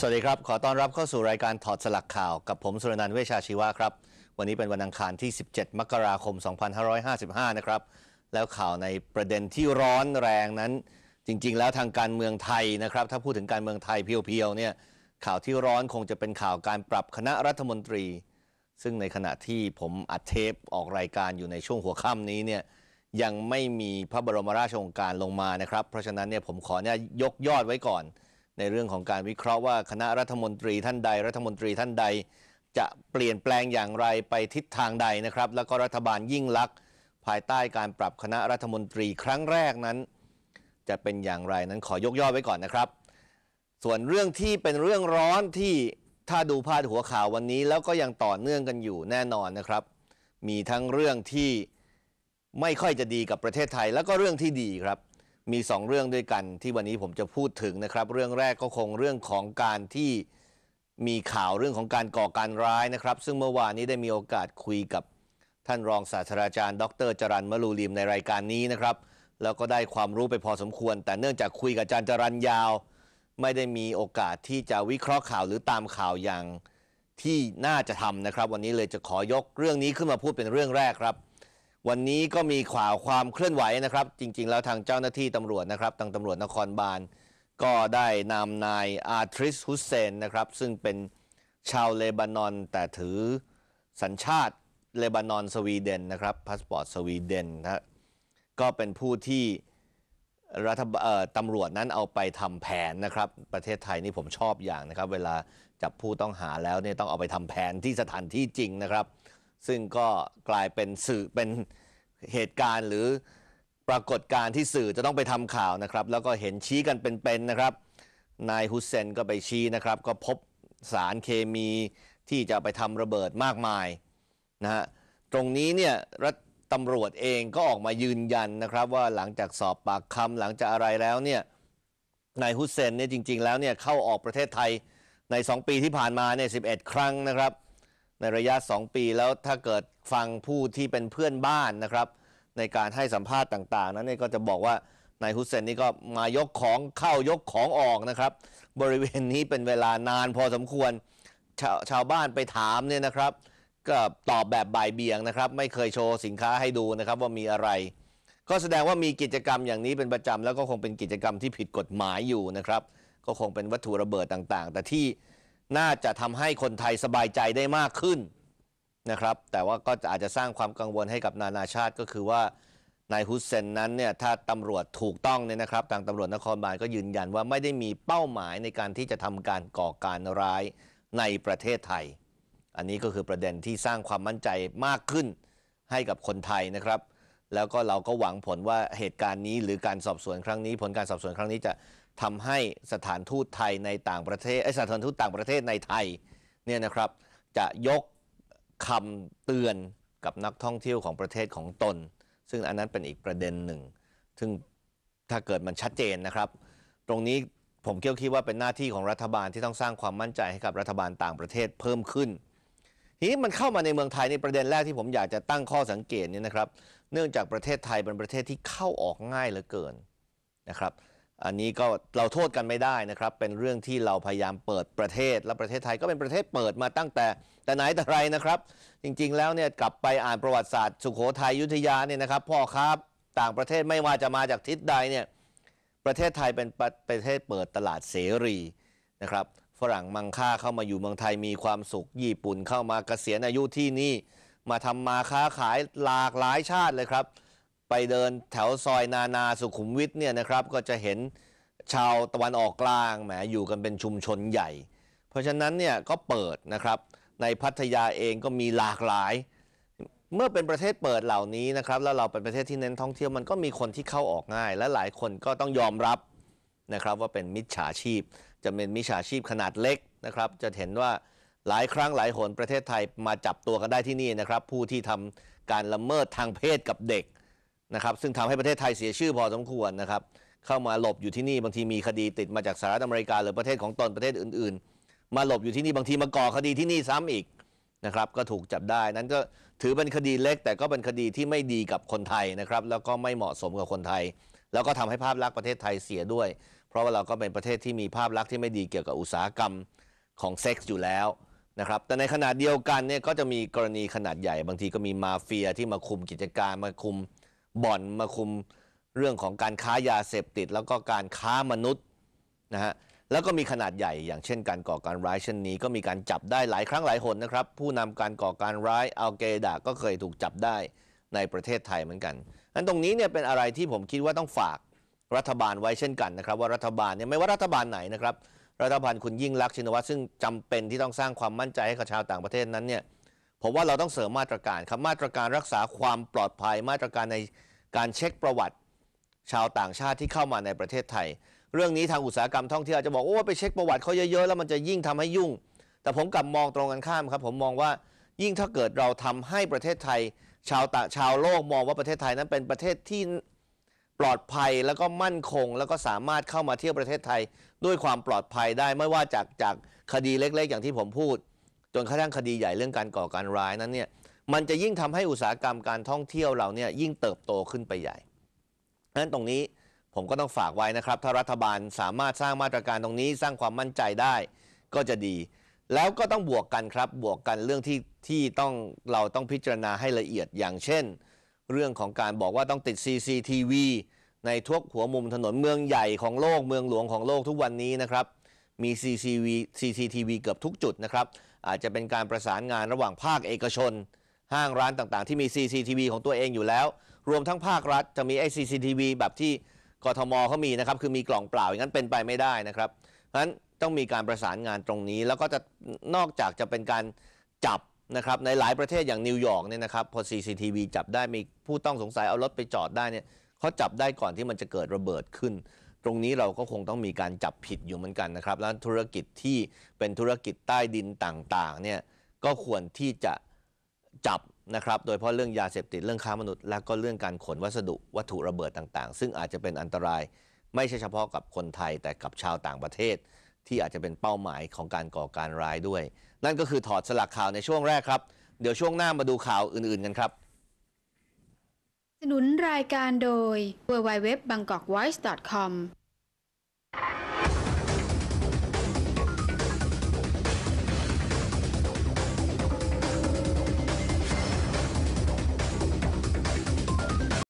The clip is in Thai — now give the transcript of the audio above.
สวัสดีครับ ขอต้อนรับเข้าสู่รายการถอดสลักข่าวกับผมสุรนันท์เวชชาชีวะครับ วันนี้เป็นวันอังคารที่ 17 มกราคม 2555 นะครับ แล้วข่าวในประเด็นที่ร้อนแรงนั้น จริง ๆ แล้วทางการเมืองไทยนะครับ ถ้าพูดถึงการเมืองไทยเพียวๆเนี่ยข่าวที่ร้อนคงจะเป็นข่าวการปรับคณะรัฐมนตรี ซึ่งในขณะที่ผมอัดเทปออกรายการอยู่ในช่วงหัวค่ำนี้เนี่ยยังไม่มีพระบรมราชโองการลงมานะครับ เพราะฉะนั้นเนี่ยผมขอเนี่ยยกยอดไว้ก่อน ในเรื่องของการวิเคราะห์ว่าคณะรัฐมนตรีท่านใด รัฐมนตรีท่านใด จะเปลี่ยนแปลงอย่างไรไปทิศทางใดนะครับ แล้วก็รัฐบาลยิ่งลักษณ์ภายใต้การปรับคณะรัฐมนตรีครั้งแรกนั้น จะเป็นอย่างไรนั้นขอยกย่อไว้ก่อนนะครับ ส่วนเรื่องที่เป็นเรื่องร้อนที่ถ้าดูพาดหัวข่าววันนี้ แล้วก็ยังต่อเนื่องกันอยู่แน่นอนนะครับ มีทั้งเรื่องที่ไม่ค่อยจะดีกับประเทศไทย แล้วก็เรื่องที่ดีครับ มีสองเรื่องด้วยกันที่วันนี้ผมจะพูดถึงนะครับ เรื่องแรกก็คงเรื่องของการที่มีข่าวเรื่องของการก่อการร้ายนะครับ ซึ่งเมื่อวานนี้ได้มีโอกาสคุยกับท่านรองศาสตราจารย์ ดรจรันมะลูริมในรายการนี้นะครับ แล้วก็ได้ความรู้ไปพอสมควร แต่เนื่องจากคุยกับอาจารย์จรันยาว ไม่ได้มีโอกาสที่จะวิเคราะห์ข่าวหรือตามข่าวอย่างที่น่าจะทำนะครับ วันนี้เลยจะขอยกเรื่องนี้ขึ้นมาพูดเป็นเรื่องแรกครับ วันนี้ก็มีข่าวความเคลื่อนไหวนะครับ จริง ๆ แล้วทางเจ้าหน้าที่ตำรวจนะครับทางตำรวจนครบาลก็ได้นำนายอาทริสฮุสเซนนะครับซึ่งเป็นชาวเลบานอน แต่ถือสัญชาติเลบานอนสวีเดนนะครับพาสปอร์ตสวีเดนนะก็เป็นผู้ที่รัฐบเอ่อตำรวจนั้นเอาไปทำแผนนะครับ ประเทศไทยนี่ผมชอบอย่างนะครับ เวลาจับผู้ต้องหาแล้วเนี่ยต้องเอาไปทำแผนที่สถานที่จริงนะครับ ซึ่งก็กลายเป็นสื่อเป็นเหตุการณ์หรือปรากฏการณ์ที่สื่อจะต้องไปทำข่าวนะครับ แล้วก็เห็นชี้กันเป็นๆนะครับ นายฮุสเซนก็ไปชี้นะครับ ก็พบสารเคมีที่จะไปทำระเบิดมากมายนะฮะตรงนี้เนี่ยรัฐตำรวจเองก็ออกมายืนยันนะครับ ว่าหลังจากสอบปากคำหลังจากอะไรแล้วเนี่ยนายฮุสเซนเนี่ยจริง ๆ แล้วเนี่ยเข้าออกประเทศไทยใน 2 ปีที่ผ่านมาเนี่ย11 ครั้งนะครับ ในระยะ 2 ปีแล้วถ้าเกิดฟังผู้ที่เป็นเพื่อนบ้านนะครับ ในการให้สัมภาษณ์ต่าง ๆ นั้นเนี่ยก็จะบอกว่านายฮุสเซนนี่ก็มายกของเข้ายกของออกนะครับ บริเวณนี้เป็นเวลานานพอสมควรชาวชาวบ้านไปถามเนี่ยนะครับ ก็ตอบแบบบ่ายเบี่ยงนะครับ ไม่เคยโชว์สินค้าให้ดูนะครับว่ามีอะไร ก็แสดงว่ามีกิจกรรมอย่างนี้เป็นประจำแล้วก็คงเป็นกิจกรรมที่ผิดกฎหมายอยู่นะครับ ก็คงเป็นวัตถุระเบิดต่างๆ แต่ที่ น่าจะทำให้คนไทยสบายใจได้มากขึ้นนะครับ แต่ว่าก็อาจจะสร้างความกังวลให้กับนานาชาติก็คือว่านายฮุสเซนนั้นเนี่ยถ้าตำรวจถูกต้องเนี่ยนะครับ ทางตำรวจนครบาลก็ยืนยันว่าไม่ได้มีเป้าหมายในการที่จะทำการก่อการร้ายในประเทศไทย อันนี้ก็คือประเด็นที่สร้างความมั่นใจมากขึ้นให้กับคนไทยนะครับ แล้วก็เราก็หวังผลว่าเหตุการณ์นี้หรือการสอบสวนครั้งนี้ ผลการสอบสวนครั้งนี้จะ ทำให้สถานทูตไทยในต่างประเทศไอสถานทูตต่างประเทศในไทยเนี่ยนะครับจะยกคำเตือนกับนักท่องเที่ยวของประเทศของตน ซึ่งอันนั้นเป็นอีกประเด็นหนึ่ง ซึ่งถ้าเกิดมันชัดเจนนะครับ ตรงนี้ผมเกี่ยวคิดว่าเป็นหน้าที่ของรัฐบาลที่ต้องสร้างความมั่นใจให้กับรัฐบาลต่างประเทศเพิ่มขึ้น ทีนี้มันเข้ามาในเมืองไทยในประเด็นแรกที่ผมอยากจะตั้งข้อสังเกตเนี่ยนะครับ เนื่องจากประเทศไทยเป็นประเทศที่เข้าออกง่ายเหลือเกินนะครับ อันนี้ก็เราโทษกันไม่ได้นะครับ เป็นเรื่องที่เราพยายามเปิดประเทศ และประเทศไทยก็เป็นประเทศเปิดมาตั้งแต่แต่ไหนแต่ไรนะครับ จริงๆแล้วเนี่ยกลับไปอ่านประวัติศาสตร์สุโขทัยยุทธยาเนี่ยนะครับพ่อครับต่างประเทศไม่ว่าจะมาจากทิศใดเนี่ยประเทศไทยเป็นประประเทศเปิดตลาดเสรีนะครับฝรั่งมังค่าเข้ามาอยู่เมืองไทยมีความสุขญี่ปุ่นเข้ามาเกษียณอายุที่นี่ มาทำมาค้าขายหลากหลายชาติเลยครับ ไปเดินแถวซอยนานาสุขุมวิทเนี่ยนะครับก็จะเห็นชาวตะวันออกกลางแหมอยู่กันเป็นชุมชนใหญ่ เพราะฉะนั้นเนี่ยก็เปิดนะครับในพัทยาเองก็มีหลากหลาย เมื่อเป็นประเทศเปิดเหล่านี้นะครับแล้วเราเป็นประเทศที่เน้นท่องเที่ยวมันก็มีคนที่เข้าออกง่าย และหลายคนก็ต้องยอมรับนะครับว่าเป็นมิจฉาชีพ จะเป็นมิจฉาชีพขนาดเล็กนะครับจะเห็นว่าหลายครั้งหลายหนประเทศไทยมาจับตัวกันได้ที่นี่นะครับผู้ที่ทำการละเมิดทางเพศกับเด็ก นะครับซึ่งทำให้ประเทศไทยเสียชื่อพอสมควรนะครับเข้ามาหลบอยู่ที่นี่บางทีมีคดีติดมาจากสหรัฐอเมริกาหรือประเทศของตนประเทศอื่น ๆ มาหลบอยู่ที่นี่บางทีมาก่อคดีที่นี่ซ้ำอีกนะครับก็ถูกจับได้นั้นก็ถือเป็นคดีเล็ก แต่ก็เป็นคดีที่ไม่ดีกับคนไทยนะครับแล้วก็ไม่เหมาะสมกับคนไทย แล้วก็ทำให้ภาพลักษณ์ประเทศไทยเสียด้วยเพเพราะว่าเราก็เป็นประเทศที่มีภาพลักษณ์ที่ไม่ดีเกี่ยวกับอุตสาหกรรมของเซ็กส์อยู่แล้วนะครับแต่ในขณะเดียวกันเนี่ยก็จะมีกรณีขนาดใหญ่ บางทีก็มีมาเฟียที่มาคุมกิจการมาคุม บ่อนมาคุมเรื่องของการค้ายาเสพติด แล้วก็การค้ามนุษย์นะฮะแล้วก็มีขนาดใหญ่อย่างเช่นการก่อการร้ายเช่นนี้ ก็มีการจับได้หลายครั้งหลายหนนะครับ ผู้นำการก่อการร้ายอัลเกดาก็เคยถูกจับได้ในประเทศไทยเหมือนกันอันตรงนี้เนี่ยเป็นอะไรที่ผมคิดว่าต้องฝากรัฐบาลไว้เช่นกันนะครับ ว่ารัฐบาลเนี่ยไม่ว่ารัฐบาลไหนนะครับรัฐบาลคุณยิ่งรักชินวัตรซึ่งจำเป็นที่ต้องสร้างความมั่นใจให้กับชาวต่างประเทศนั้นเนี่ย ผมว่าเราต้องเสริมมาตรการครับมาตรการรักษาความปลอดภัย มาตรการในการเช็คประวัติ ชาวต่างชาติที่เข้ามาในประเทศไทย เรื่องนี้ทางอุตสาหกรรมท่องเที่ยวจะบอกโอ้ไปเช็คประวัติเขาเยอะๆแล้วมันจะยิ่งทำให้ยุ่ง แต่ผมกลับมองตรงกันข้ามครับ ผมมองว่ายิ่งถ้าเกิดเราทำให้ประเทศไทย ชาวต่างชาวโลกมองว่าประเทศไทยนั้นเป็นประเทศที่ปลอดภัยแล้วก็มั่นคง แล้วก็สามารถเข้ามาเที่ยวประเทศไทย ด้วยความปลอดภัยได้ไม่ว่าจากจากคดีเล็ก ๆ อย่างที่ผมพูด จนกระทั่งคดีใหญ่เรื่องการก่อการร้ายนั้นเนี่ยมันจะยิ่งทำให้อุตสาหกรรมการท่องเที่ยวเราเนี่ยยิ่งเติบโตขึ้นไปใหญ่ดังนั้นตรงนี้ผมก็ต้องฝากไว้นะครับ ถ้ารัฐบาลสามารถสร้างมาตรการตรงนี้สร้างความมั่นใจได้ก็จะดี แล้วก็ต้องบวกกันครับบวกกันเรื่องที่ที่ต้องเราต้องพิจารณาให้ละเอียดอย่างเช่น เรื่องของการบอกว่าต้องติด CCTV ในทุกหัวมุมถนนเมืองใหญ่ของโลกเมืองหลวงของโลกทุกวันนี้นะครับ มี CCTV CCTV เกือบทุกจุดนะครับ อาจจะเป็นการประสานงานระหว่างภาคเอกชน ห้างร้านต่างๆ ที่มี CCTV ของตัวเองอยู่แล้ว รวมทั้งภาครัฐจะมีไอ้ CCTV แบบที่กทมเขามีนะครับ คือมีกล่องเปล่าอย่างนั้นเป็นไปไม่ได้นะครับเพราะฉะนั้นต้องมีการประสานงานตรงนี้ แล้วก็จะนอกจากจะเป็นการจับนะครับในหลายประเทศอย่างนิวยอร์กเนี่ยนะครับพอ CCTV จับได้มีผู้ต้องสงสัยเอารถไปจอดได้เนี่ยเขาจับได้ก่อนที่มันจะเกิดระเบิดขึ้น ตรงนี้เราก็คงต้องมีการจับผิดอยู่เหมือนกันนะครับ แล้วธุรกิจที่เป็นธุรกิจใต้ดินต่างๆเนี่ยก็ควรที่จะจับนะครับ โดยเฉพาะเรื่องยาเสพติดเรื่องค้ามนุษย์ และก็เรื่องการขนวัสดุวัตถุระเบิดต่างๆ ซึ่งอาจจะเป็นอันตรายไม่ใช่เฉพาะกับคนไทยแต่กับชาวต่างประเทศ ที่อาจจะเป็นเป้าหมายของการก่อการร้ายด้วย นั่นก็คือถอดสลักข่าวในช่วงแรกครับ เดี๋ยวช่วงหน้ามาดูข่าวอื่นๆกันครับ นุนรายการโดย www.bangkokvoice.com